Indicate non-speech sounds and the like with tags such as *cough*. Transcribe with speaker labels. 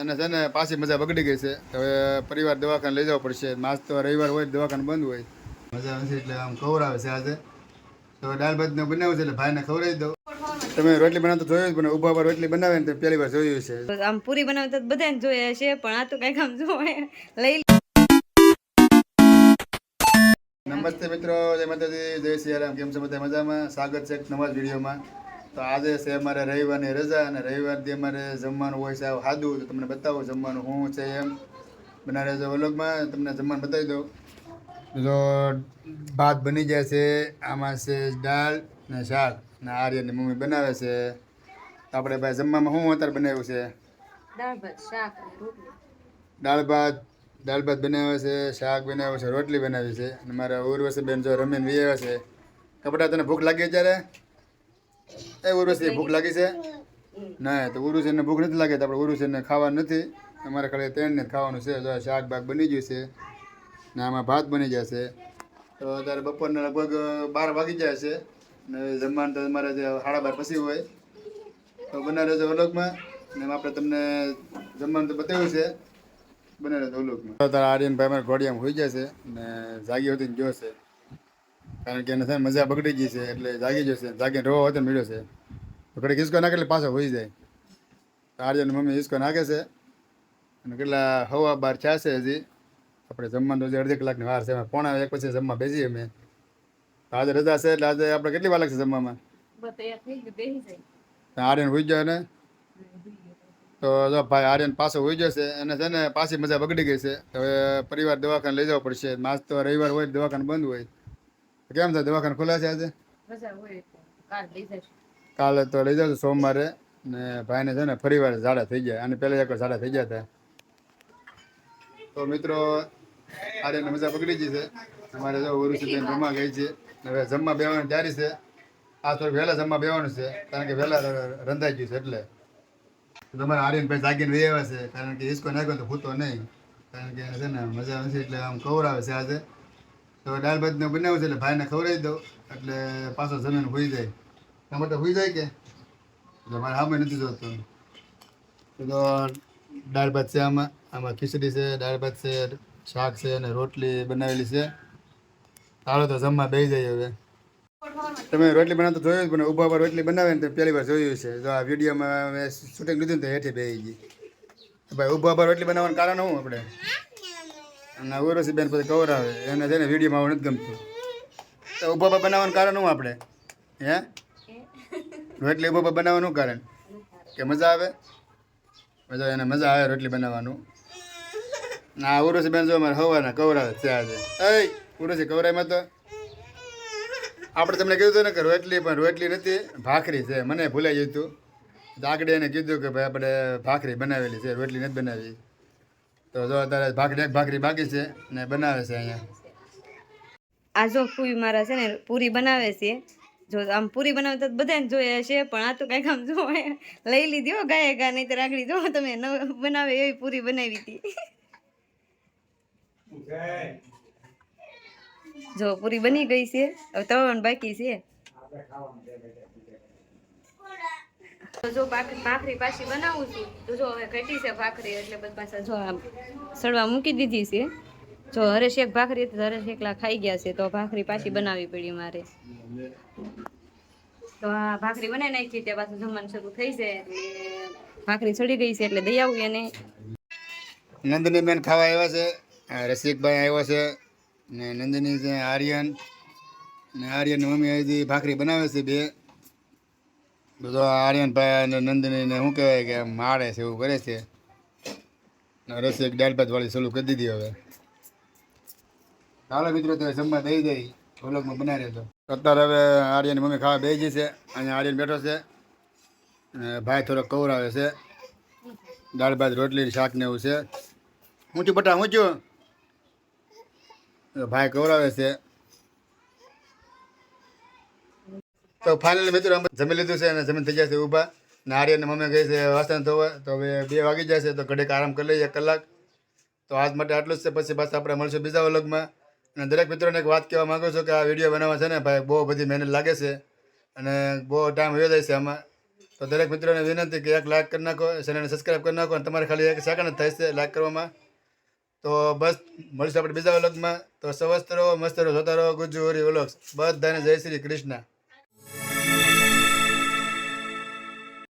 Speaker 1: એને છે ને પાછી મજા બગડી ગઈ છે. હવે પરિવાર દવાખાને લઈ જવો પડશે. માસ તો રવિવાર હોય દવાખાને બંધ હોય. મજા નથી એટલે આમ ખવડાવે છે આજે. તો દાળ ભાતને બનાવ્યું છે એટલે ભાઈને ખવડાવી દઉં. તમે રોટલી બનાવતો જોયું પણ ઊભા પર રોટલી બનાવે ને પહેલી વાર જોયું છે.
Speaker 2: આમ પૂરી બનાવતા તો બધાને જોઈએ છે પણ આ તો કંઈક આમ જોવે લઈ
Speaker 1: નમસ્તે મિત્રો. જય માતાજી. જય સિયારામ કેમ છો બધા? મજામાં? સ્વાગત છે નવા વિડીયોમાં. તો આજે છે અમારે રવિવારની રજા અને રવિવારથી અમારે જમવાનું હોય છે આવું સાદું તો તમને બતાવું જમવાનું શું છે એમ. બનાવે છે વલોગમાં તમને જમવાનું બતાવી દઉં. જો ભાત બની જાય છે આમાં છે દાળ ને શાક ને આર્યની મમ્મી બનાવે છે. તો આપણે ભાઈ જમવામાં શું અત્યારે બનાવ્યું છે?
Speaker 2: દાળ ભાત
Speaker 1: દાળ ભાત બનાવે છે શાક બનાવે છે રોટલી બનાવી છે. અને મારા ઉર્વશી બેન જો રમીને વી આવ્યા છે કપડા તને ભૂખ લાગી ત્યારે એ ઉર્વશી ભૂખ લાગી છે? ના તો ઉર્વશીને ભૂખ નથી લાગે તો આપણે ઉર્વશીને ખાવાનું નથી. અમારે ખાલી ત્રણને જ ખાવાનું છે જો શાક ભાગ બની ગયું છે ને આમાં ભાત બની જશે. તો અત્યારે બપોરના લગભગ બાર વાગી જાય છે ને જમવાનું તો અમારે જે સાડા બાર પછી હોય. તો બનાવે છે વલોગમાં ને આપણે તમને જમવાનું તો બતાવ્યું છે. બનાવે છે વલોગમાં અત્યારે આર્યનભાઈ અમારે ઘોડિયામાં હોઈ જશે ને જાગી હતી જોશે કારણ કે એને થાય મજા બગડી ગઈ છે એટલે જાગી જશે જાગીને રવો હતો મળ્યો છે. તો ઘડીક હિસકો નાખે એટલે પાછો હોઈ જાય. આર્યન મમ્મી હિસકો નાખે છે. અને કેટલા હવા બાર થયા છે હજી. આપણે જમવાનું હજી અડધી કલાકની વાર છે. પોણા એક પછી જમવા બેસીએ અમે. તો આજે રજા છે એટલે આજે આપણે કેટલી વાર લાગશે જમવામાં?
Speaker 2: ગયું
Speaker 1: આર્યન હોઈ ગયો ને? તો જો ભાઈ આર્યન પાછો હોઈ જશે અને છે ને પાછી મજા બગડી ગઈ છે. હવે પરિવાર દવાખાને લઈ જવો પડશે. માસ તો રવિવાર હોય દવાખાને બંધ હોય. કેમ છે દવાખાને ખુલ્યા છે આજે?
Speaker 2: કાલ
Speaker 1: તો લઈ જાવ સોમવારે. ને ભાઈને છે ને ફરીવાર ઝાડા થઈ ગયા. અને પહેલા એક ઝાડા થઈ ગયા હતા. તો મિત્રો આર્યને મજા પકડી ગઈ છે. અમારે જો ઉરુષિબેન જમવા ગઈ છે. હવે જમવા બેવાની તૈયારી છે. આ થોડું વહેલા જમવા બેવાનું છે. કારણ કે વહેલા રંધાઈ ગયું છે એટલે. તમારે આર્યનભાઈ જાગીને વહી આવ્યા છે. કારણ કે હિસકો નાખ્યો તો ભૂતો નહીં. કારણ કે છે ને મજા નથી. એટલે આમ કવરાવે છે આજે. તો દાળ ભાતને બનાવું છે એટલે ભાઈને ખવડાવી દઉં. એટલે પાછો જમીન હોઈ જાય. તમારે માટે હોઈ જાય કે? એટલે મારે હામે નથી જોતું. તો દાળ ભાત છે આમાં. આમાં ખીચડી છે, દાળ ભાત છે, શાક છે અને રોટલી બનાવેલી છે. ચાલો તો જમવા બેસી જાય હવે. તમે રોટલી બનાવતા જોયું પણ ઊભા પર રોટલી બનાવે ને તો પહેલી વાર જોયું છે. જો આ વિડીયોમાં મેં શૂટિંગ લીધું ને તો હેઠે બે ગઈ. ભાઈ, ઊભા પર રોટલી બનાવવાનું કારણ શું આપણે? અને ઉર્વશી બેન પછી કવર આવે. એને છે ને વિડીયોમાં આવું નથી ગમતું. તો ઊભો બનાવવાનું કારણ શું આપણે? હે? *laughs* રોટલી ઊભો બનાવવાનું કારણ? કે મજા આવે? મજા એને મજા આવે રોટલી બનાવવાનું. ના ઉર્વશી બેન જો અમારે હવાના કવરાવે છે આજે. એ ઉર્વશી કવરાયમાં તો? આપણે તમને કીધું હતું ને કે રોટલી પણ રોટલી નથી ભાખરી છે. મને ભૂલાઈ ગયું હતું આગળ એને કીધું કે ભાઈ આપણે ભાખરી બનાવેલી છે રોટલી નથી બનાવી. તો જો અત્યારે ભાખરી ભાખરી બાકી છે ને બનાવે છે અહીંયા.
Speaker 2: આ જો ફૂઈ મારા છે ને, પૂરી બનાવે છે. જો આમ પૂરી બનાવે તો બધાને જોઈએ છે પણ આ તો કંઈક આમ જોવે લઈ લીધી હો ગાય ગા નહીં આગળ જો તમે નવ બનાવે એવી પૂરી બનાવી હતી. જો પૂરી બની ગઈ છે, હવે તળવાનું બાકી છે. તો જો ભાખ- ભાખરી પાછી બનાવું છું, તો જો હવે ઘટી છે ભાખરી, એટલે બધા જો આમ સડવા મૂકી દીધી છે. જો હરેશ એક ભાખરી હતી હરેશ એકલા ખાઈ ગયા છે, તો ભાખરી પાછી બનાવવી પડી મારે. તો આ ભાખરી બનાવી નાખી તે પાછું જમવાનું શરૂ થઈ એટલે ભાખરી ચડી ગઈ છે, એટલે દઈ આવું એને.
Speaker 1: નંદની બેન ખાવા આવ્યા છે રસિકભાઈ આવ્યા છે, ને નંદની છે આર્યન, ને આર્યન મમ્મી હજી ભાખરી બનાવે છે બે. બધો આર્યનભાઈ અને નંદનીને શું કહેવાય કે મારે છે, એવું કરે છે. રસી એક દાળ ભાત વાળી ચાલુ કરી દીધી હવે. ચાલો મિત્રો, તો જમવા દઈ દઈ ઢોલકમાં બનાવી રહેતો અત્યારે હવે આર્યની મમ્મી ખાવા બેસી છે, અહીંયા આર્યન બેઠો છે. ભાઈ થોડો કવરાવે છે. દાળ ભાત, રોટલી, શાક ને એવું છે. ઊંચું બટા ઊંચું. ભાઈ કવરાવે છે. તો ફાઇનલી મિત્રો અમે જમી લીધું છે અને જમીન થઈ જશે ઊભા. ને આર્યન મમ્મી ગઈ છે, વાસણ ધોવા. તો હવે બે વાગી જશે તો ઘડીક આરામ કરી લઈએ કલાક. તો આજ માટે આટલું જ છે, પછી પાછા આપણે મળશું બીજા વલગમાં. અને દરેક મિત્રોને એક વાત કહેવા માંગુ છું કે આ વીડિયો બનાવવા છે ને, ભાઈ, બહુ બધી મહેનત લાગે છે અને બહુ ટાઈમ વયો જાય છે આમાં. તો દરેક મિત્રોને વિનંતી કે એક લાઈક કરી નાખો ચેનલને સબસ્ક્રાઈબ કરી નાખો અને તમારે ખાલી એક સેકન્ડ થાય છે લાઈક કરવામાં. તો બસ, મળીશું આપણે બીજા વ્લોગમાં. તો સ્વસ્થ રહો, મસ્ત રહો, જોતા રહો ગુજુ હોરી વ્લોગ્સ. બધાને જય શ્રી કૃષ્ણ.